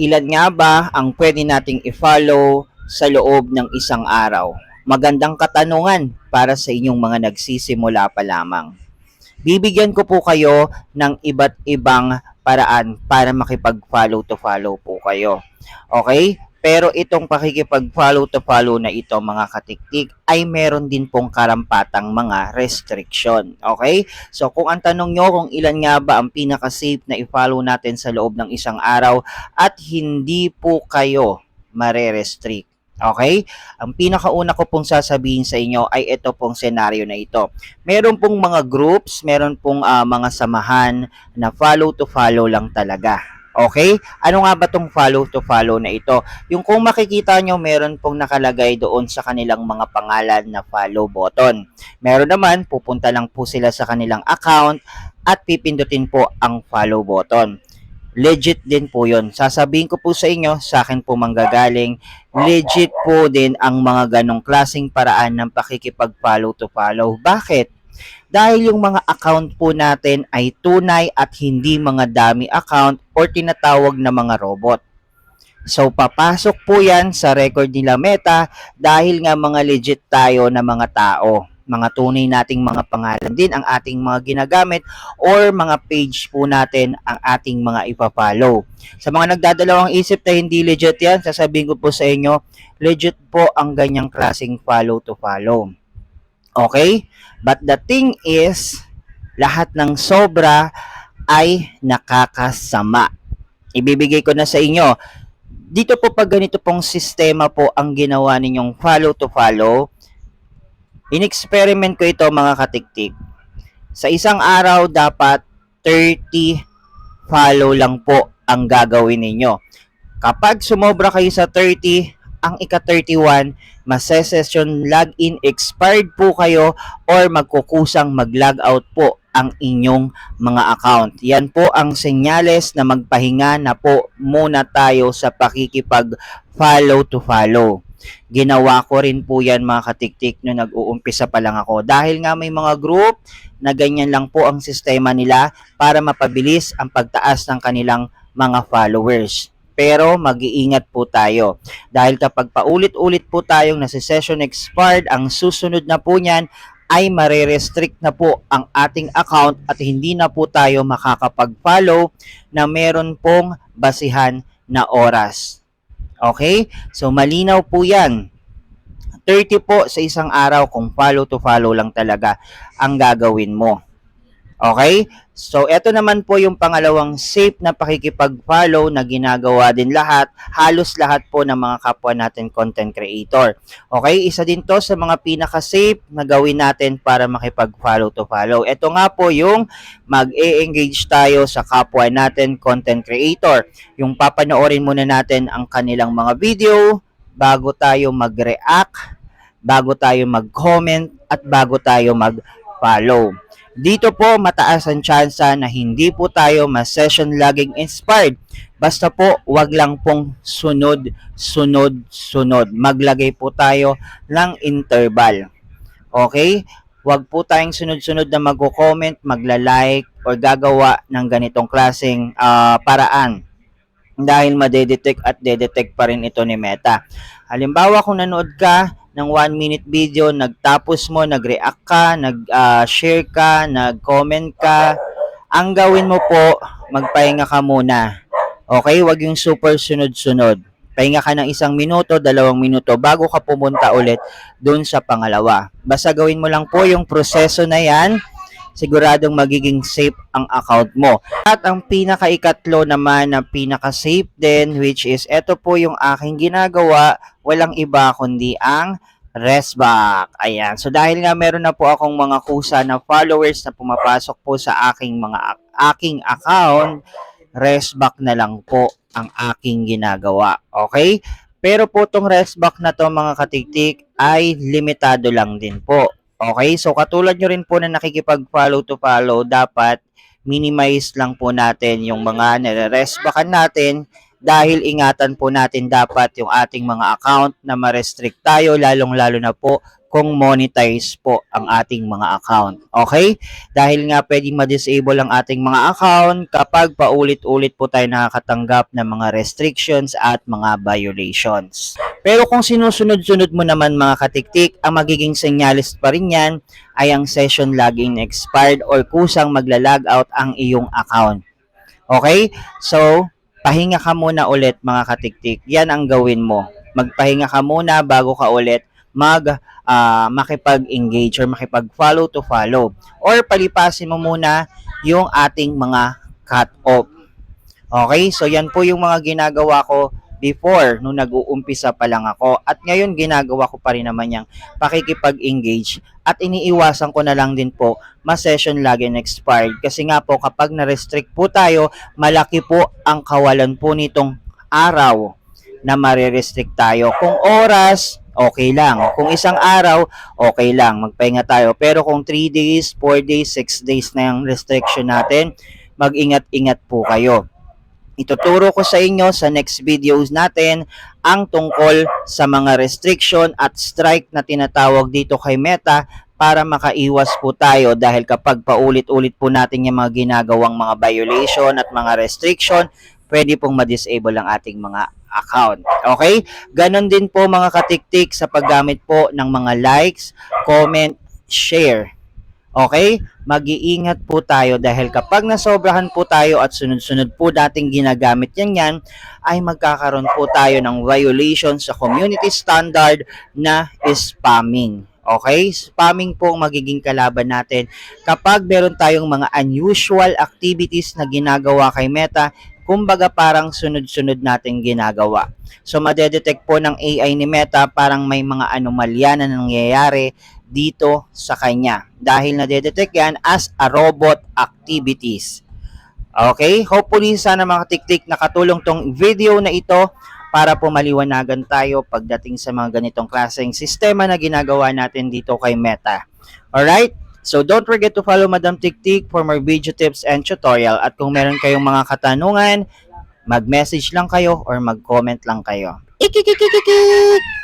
Ilan nga ba ang pwede nating i-follow sa loob ng isang araw? Magandang katanungan para sa inyong mga nagsisimula pa lamang. Bibigyan ko po kayo ng iba't ibang paraan para makipag-follow to follow po kayo. Okay? Pero itong pakikipag-follow to follow na ito mga katiktik ay meron din pong karampatang mga restriction. Okay? So kung ang tanong nyo kung ilan nga ba ang pinaka-safe na i-follow natin sa loob ng isang araw at hindi po kayo mare-restrict. Okay? Ang pinakauna ko pong sasabihin sa inyo ay ito pong senaryo na ito. Meron pong mga groups, meron pong ah, mga samahan na follow to follow lang talaga. Okay? Ano nga ba tong follow to follow na ito? Yung kung makikita nyo, meron pong nakalagay doon sa kanilang mga pangalan na follow button. Meron naman, pupunta lang po sila sa kanilang account at pipindutin po ang follow button. Legit din po yon. Sasabihin ko po sa inyo, sa akin po manggagaling, legit po din ang mga ganong klaseng paraan ng pakikipag-follow to follow. Bakit? Dahil yung mga account po natin ay tunay at hindi mga dummy account or tinatawag na mga robot. So, papasok po yan sa record nila Meta dahil nga mga legit tayo na mga tao. Mga tunay nating mga pangalan din ang ating mga ginagamit or mga page po natin ang ating mga ipa-follow. Sa mga nagdadalawang isip na hindi legit yan, sasabihin ko po sa inyo, legit po ang ganyang klaseng follow to follow. Okay? But the thing is, lahat ng sobra ay nakakasama. Ibibigay ko na sa inyo. Dito po pag ganito pong sistema po ang ginawa ninyong follow to follow, in-experiment ko ito mga katiktik. Sa isang araw dapat 30 follow lang po ang gagawin ninyo. Kapag sumobra kayo sa 30, ang ika-31, masesession login expired po kayo or magkukusang mag-log out po ang inyong mga account. Yan po ang senyales na magpahinga na po muna tayo sa pakikipag follow to follow. Ginawa ko rin po yan mga katiktik nung nag-uumpisa pa lang ako. Dahil nga may mga group na ganyan lang po ang sistema nila para mapabilis ang pagtaas ng kanilang mga followers. Pero mag-iingat po tayo. Dahil kapag paulit-ulit po tayong nasa session expired, ang susunod na po niyan ay mare-restrict na po ang ating account at hindi na po tayo makakapag-follow na meron pong basihan na oras. Okay? So malinaw po yan. 30 po sa isang araw kung follow to follow lang talaga ang gagawin mo. Okay? So, ito naman po yung pangalawang safe na pakikipag-follow na ginagawa din lahat, halos lahat po ng mga kapwa natin content creator. Okay? Isa din to sa mga pinaka-safe na gawin natin para makipag-follow to follow. Ito nga po yung mag-e-engage tayo sa kapwa natin content creator. Yung papanoorin muna natin ang kanilang mga video bago tayo mag-react, bago tayo mag-comment, at bago tayo mag-follow. Dito po mataas ang tsansa na hindi po tayo ma-session logging inspired. Basta po wag lang pong sunod, sunod, sunod. Maglagay po tayo ng interval. Okay? Wag po tayong sunod-sunod na magko-comment, magla-like, or gagawa ng ganitong klaseng ah, paraan dahil madedetect at dedetect pa rin ito ni Meta. Halimbawa kung nanood ka ng 1 minute video, nagtapos mo, nag-react ka, nag-share ka, nag-comment ka, ang gawin mo po, magpahinga ka muna. Okay? Wag yung super sunod-sunod. Pahinga ka ng isang minuto, dalawang minuto bago ka pumunta ulit dun sa pangalawa. Basta gawin mo lang po yung proseso na yan, siguradong magiging safe ang account mo. At ang pinaka-ikatlo naman na pinaka-safe din, which is ito po yung aking ginagawa, walang iba kundi ang Resback. Ayan. So dahil nga meron na po akong mga kusa na followers na pumapasok po sa aking mga aking account, Resback na lang po ang aking ginagawa. Okay? Pero po tong Resback na to mga katiktik ay limitado lang din po. Okay? So katulad nyo rin po na nakikipag-follow to follow, dapat minimize lang po natin yung mga nare-resbackan natin dahil ingatan po natin dapat yung ating mga account na ma-restrict tayo lalong-lalo na po kung monetize po ang ating mga account. Okay? Dahil nga pwedeng ma-disable ang ating mga account kapag paulit-ulit po tayo nakakatanggap ng mga restrictions at mga violations. Pero kung sinusunod-sunod mo naman mga katiktik, ang magiging senyales pa rin yan ay ang session login expired or kusang magla-log out ang iyong account. Okay? So, pahinga ka muna ulit mga katiktik. Yan ang gawin mo. Magpahinga ka muna bago ka ulit mag ah, makipag-engage or makipag-follow to follow. Or palipasin mo muna yung ating mga cut-off. Okay? So, yan po yung mga ginagawa ko before nung nag-uumpisa pa lang ako at ngayon ginagawa ko pa rin naman yung pakikipag-engage at iniiwasan ko na lang din po ma-session login expired kasi nga po kapag na-restrict po tayo malaki po ang kawalan po nitong araw na marirestrict tayo. Kung oras, okay lang. Kung isang araw, okay lang. Magpahinga tayo. Pero kung 3 days, 4 days, 6 days na yung restriction natin, mag-ingat-ingat po kayo. Ituturo ko sa inyo sa next videos natin ang tungkol sa mga restriction at strike na tinatawag dito kay Meta para makaiwas po tayo dahil kapag paulit-ulit po natin yung mga ginagawang mga violation at mga restriction, pwede pong ma-disable ang ating mga account. Okay? Ganon din po mga katiktik sa paggamit po ng mga likes, comment, share. Okay? Mag-iingat po tayo dahil kapag nasobrahan po tayo at sunod-sunod po dating ginagamit yan yan, ay magkakaroon po tayo ng violation sa community standard na spamming. Okay? Spamming po ang magiging kalaban natin. Kapag meron tayong mga unusual activities na ginagawa kay Meta, kumbaga parang sunod-sunod nating ginagawa. So, madedetect po ng AI ni Meta parang may mga anomalya na nangyayari dito sa kanya dahil nadedetect yan as a robot activities. Okay? Hopefully, sana mga tiktik nakatulong tong video na ito para po maliwanagan tayo pagdating sa mga ganitong klaseng sistema na ginagawa natin dito kay Meta. Alright? So don't forget to follow Madam Tiktik for more video tips and tutorial. At kung meron kayong mga katanungan, mag-message lang kayo or mag-comment lang kayo. Ikikikikikik!